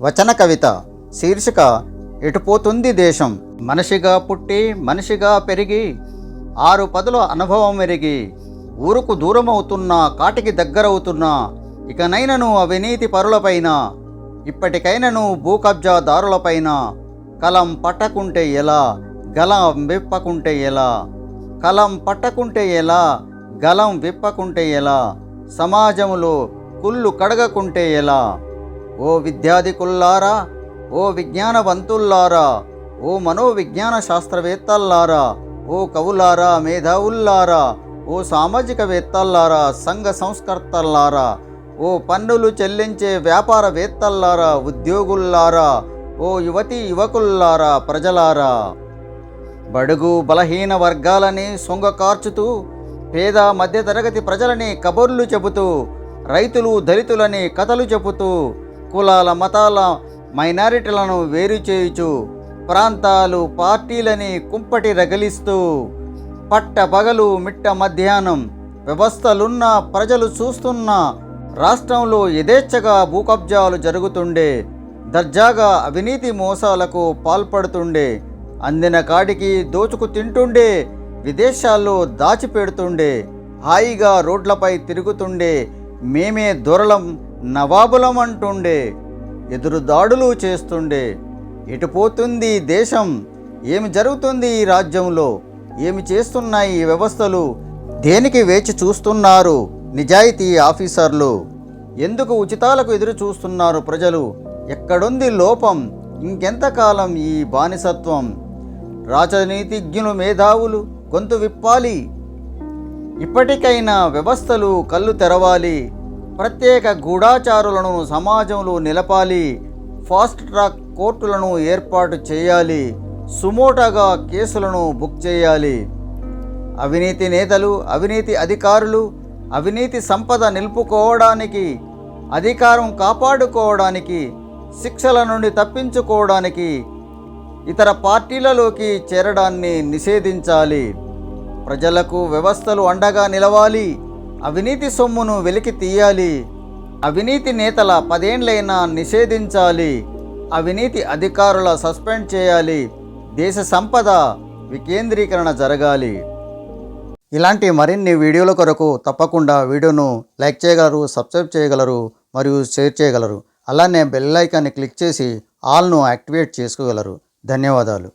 వచన కవిత శీర్షిక ఎటుపోతుంది దేశం మనిషిగా పుట్టి మనిషిగా పెరిగి ఆరు పదుల అనుభవం ఎరిగి ఊరుకు దూరమవుతున్నా కాటికి దగ్గరవుతున్నా ఇకనైనను అవినీతి పరులపైన ఇప్పటికైనను భూ కబ్జాదారులపైన కలం పట్టకుంటే ఎలా గలం విప్పకుంటే ఎలా కలం పట్టకుంటే ఎలా గలం విప్పకుంటే ఎలా సమాజంలో కుళ్ళు కడగకుంటే ఎలా ఓ విద్యాధికుల్లారా ఓ విజ్ఞానవంతుల్లారా ఓ మనోవిజ్ఞాన శాస్త్రవేత్తల్లారా ఓ కవులారా మేధావుల్లారా ఓ సామాజికవేత్తల్లారా సంఘ సంస్కర్తల్లారా ఓ పన్నులు చెల్లించే వ్యాపారవేత్తల్లారా ఉద్యోగుల్లారా ఓ యువతి యువకుల్లారా ప్రజలారా. బడుగు బలహీన వర్గాలని సొంగ కార్చుతూ పేద మధ్యతరగతి ప్రజలని కబుర్లు చెబుతూ రైతులు దళితులని కథలు చెబుతూ కులాల మతాల మైనారిటీలను వేరు చేయుచు ప్రాంతాలు పార్టీలని కుంపటి రగిలిస్తూ పట్ట పగలు మిట్ట మధ్యాహ్నం వ్యవస్థలున్న ప్రజలు చూస్తున్న రాష్ట్రంలో యథేచ్ఛగా భూకబ్జాలు జరుగుతుండే దర్జాగా అవినీతి మోసాలకు పాల్పడుతుండే అందిన కాడికి దోచుకు తింటుండే విదేశాల్లో దాచిపెడుతుండే హాయిగా రోడ్లపై తిరుగుతుండే మేమే దొరలం నవాబులం అంటుండే ఎదురుదాడులు చేస్తుండే. ఎటుపోతుంది దేశం? ఏమి జరుగుతుంది ఈ రాజ్యంలో? ఏమి చేస్తున్నాయి ఈ వ్యవస్థలు? దేనికి వేచి చూస్తున్నారు నిజాయితీ ఆఫీసర్లు? ఎందుకు ఉచితాలకు ఎదురు చూస్తున్నారు ప్రజలు? ఎక్కడుంది లోపం? ఇంకెంతకాలం ఈ బానిసత్వం? రాజనీతిజ్ఞులు మేధావులు గొంతు విప్పాలి. ఇప్పటికైనా వ్యవస్థలు కళ్ళు తెరవాలి. ప్రత్యేక గూఢాచారులను సమాజంలో నిలపాలి ఫాస్ట్ ట్రాక్ కోర్టులను ఏర్పాటు చేయాలి సుమోటాగా కేసులను బుక్ చేయాలి. అవినీతి నేతలు అవినీతి అధికారులు అవినీతి సంపద నిలుపుకోవడానికి అధికారం కాపాడుకోవడానికి శిక్షల నుండి తప్పించుకోవడానికి ఇతర పార్టీలలోకి చేరడాన్ని నిషేధించాలి. ప్రజలకు వ్యవస్థలు అండగా నిలవాలి. అవినీతి సొమ్మును వెలికి తీయాలి. అవినీతి నేతల పదేండ్లైనా నిషేధించాలి. అవినీతి అధికారుల సస్పెండ్ చేయాలి. దేశ సంపద వికేంద్రీకరణ జరగాలి. ఇలాంటి మరిన్ని వీడియోల కొరకు తప్పకుండా వీడియోను లైక్ చేయగలరు సబ్స్క్రైబ్ చేయగలరు మరియు షేర్ చేయగలరు. అలానే బెల్ ఐకాన్ని క్లిక్ చేసి ఆల్ను యాక్టివేట్ చేసుకోగలరు. ధన్యవాదాలు.